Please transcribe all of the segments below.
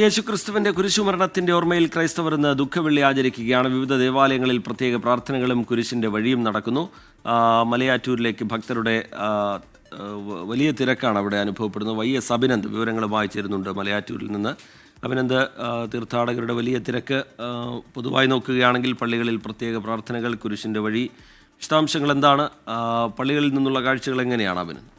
യേശുക്രിസ്തുവിന്റെ കുരിശുമരണത്തിന്റെ ഓർമ്മയിൽ ക്രൈസ്തവർ ഇന്ന് ദുഃഖവെള്ളി ആചരിക്കുകയാണ്. വിവിധ ദേവാലയങ്ങളിൽ പ്രത്യേക പ്രാർത്ഥനകളും കുരിശിന്റെ വഴിയും നടക്കുന്നു. മലയാറ്റൂരിലേക്ക് ഭക്തരുടെ വലിയ തിരക്കാണ് അവിടെ അനുഭവപ്പെടുന്നത്. വൈ എസ് അഭിനന്ദ് വിവരങ്ങളുമായി ചേരുന്നുണ്ട് മലയാറ്റൂരിൽ നിന്ന്. അഭിനന്ദ് തീർത്ഥാടകരുടെ വലിയ തിരക്ക് പൊതുവായി നോക്കുകയാണെങ്കിൽ പള്ളികളിൽ പ്രത്യേക പ്രാർത്ഥനകൾ കുരിശിന്റെ വഴി. വിശദാംശങ്ങൾ എന്താണ്? പള്ളികളിൽ നിന്നുള്ള കാഴ്ചകൾ എങ്ങനെയാണ് അഭിനന്ദ്?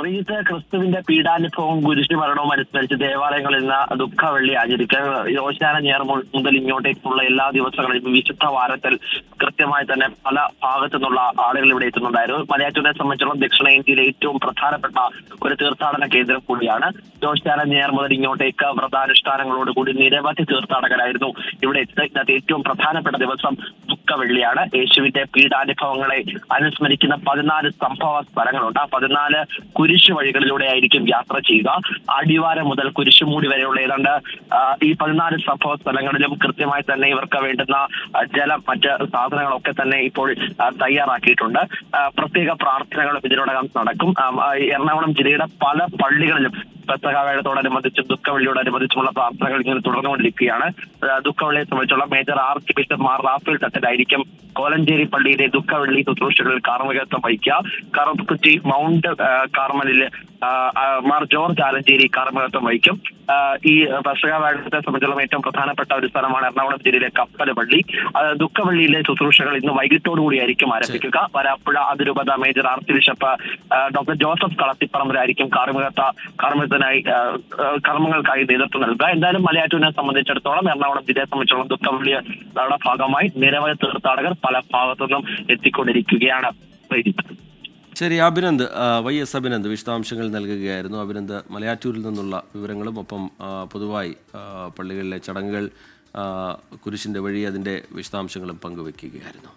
റീത്ത് ക്രിസ്തുവിന്റെ പീഡാനുഭവവും കുരിശു മരണവും അനുസ്മരിച്ച് ദേവാലയങ്ങളിൽ നിന്ന് ദുഃഖവെള്ളി ആചരിക്കാൻ ഓശാന ഞായർ മുതൽ ഇങ്ങോട്ടേക്കുള്ള എല്ലാ ദിവസങ്ങളിലും വിശുദ്ധ വാരത്തിൽ കൃത്യമായി തന്നെ പല ഭാഗത്തു നിന്നുള്ള ആളുകൾ ഇവിടെ എത്തുന്നുണ്ടായിരുന്നു. മലയാറ്റൂരിനെ സംബന്ധിച്ചിടത്തോളം ദക്ഷിണേന്ത്യയിലെ ഏറ്റവും പ്രധാനപ്പെട്ട ഒരു തീർത്ഥാടന കേന്ദ്രം കൂടിയാണ്. ഓശാന ഞായർ മുതൽ ഇങ്ങോട്ടേക്ക് വ്രതാനുഷ്ഠാനങ്ങളോട് കൂടി നിരവധി തീർത്ഥാടകരായിരുന്നു ഇവിടെ എത്തുന്നത്. ഏറ്റവും പ്രധാനപ്പെട്ട ദിവസം ദുഃഖവെള്ളിയാണ് യേശുവിന്റെ പീഡാനുഭവങ്ങളെ അനുസ്മരിക്കുന്ന പതിനാല് സംഭവ സ്ഥലങ്ങളുണ്ട്. ആ പതിനാല് കുരിശു വഴികളിലൂടെ ആയിരിക്കും യാത്ര ചെയ്യുക. അടിവാരം മുതൽ കുരിശുമൂടി വരെയുള്ള ഏതാണ്ട് ഈ പതിനാല് സംഭവ സ്ഥലങ്ങളിലും കൃത്യമായി തന്നെ ഇവർക്ക് വേണ്ടുന്ന ജലം മറ്റ് സാധനങ്ങളൊക്കെ തന്നെ ഇപ്പോൾ തയ്യാറാക്കിയിട്ടുണ്ട്. പ്രത്യേക പ്രാർത്ഥനകളും ഇതിനോടകം നടക്കും. എറണാകുളം ജില്ലയുടെ പല പള്ളികളിലും പെസഹാവേഴത്തോടനുബന്ധിച്ചും ദുഃഖവെള്ളിയോടനുബന്ധിച്ചുമുള്ള പ്രാർത്ഥനകൾ ഇങ്ങനെ തുടർന്നുകൊണ്ടിരിക്കുകയാണ്. ദുഃഖവെള്ളിയെ സംബന്ധിച്ചുള്ള major arch bishop Mar Raphael തട്ടിലായിരിക്കും Kolenchery പള്ളിയിലെ ദുഃഖവെള്ളി ശുശ്രൂഷകളിൽ കാർമ്മികത്വം വഹിക്കുക. കറുപ്പുറ്റി മൗണ്ട് കാർമലിൽ മാർ ജോർജ് ആലഞ്ചേരി കാർമ്മികത്വം വഹിക്കും. ഈ പെസഹാവേഴത്തെ സംബന്ധിച്ചുള്ള ഏറ്റവും പ്രധാനപ്പെട്ട ഒരു സ്ഥലമാണ് എറണാകുളം ജില്ലയിലെ കപ്പലപള്ളി. പള്ളി ആ, ദുഃഖവെള്ളിയിലെ ശുശ്രൂഷകൾ ഇന്ന് വൈകിട്ടോടുകൂടിയായിരിക്കും ആരംഭിക്കുക. വരാപ്പുഴ അതിരൂപത major arch bishop doctor Joseph കളത്തിപ്പറമ്പിലായിരിക്കും കാർമ്മികത്വ കാർമ്മികത്തിനായി ആ, കർമ്മങ്ങൾക്കായി നേതൃത്വം നൽകുക. എന്തായാലും മലയാറ്റൂരിനെ സംബന്ധിച്ചിടത്തോളം എറണാകുളം ജില്ലയെ സംബന്ധിച്ചിടത്തോളം ദുഃഖവെള്ളിയുടെ ഭാഗമായി നിരവധി തീർത്ഥാടകർ പല ഭാഗത്തുനിന്നും എത്തിക്കൊണ്ടിരിക്കുകയാണ് ശരി അഭിനന്ദ് വൈ എസ് അഭിനന്ദ് വിശദാംശങ്ങൾ നൽകുകയായിരുന്നു. അഭിനന്ദ് മലയാറ്റൂരിൽ നിന്നുള്ള വിവരങ്ങളും ഒപ്പം പൊതുവായി പള്ളികളിലെ ചടങ്ങുകൾ കുരിശിന്റെ വഴി അതിന്റെ വിശദാംശങ്ങളും പങ്കുവെക്കുകയായിരുന്നു.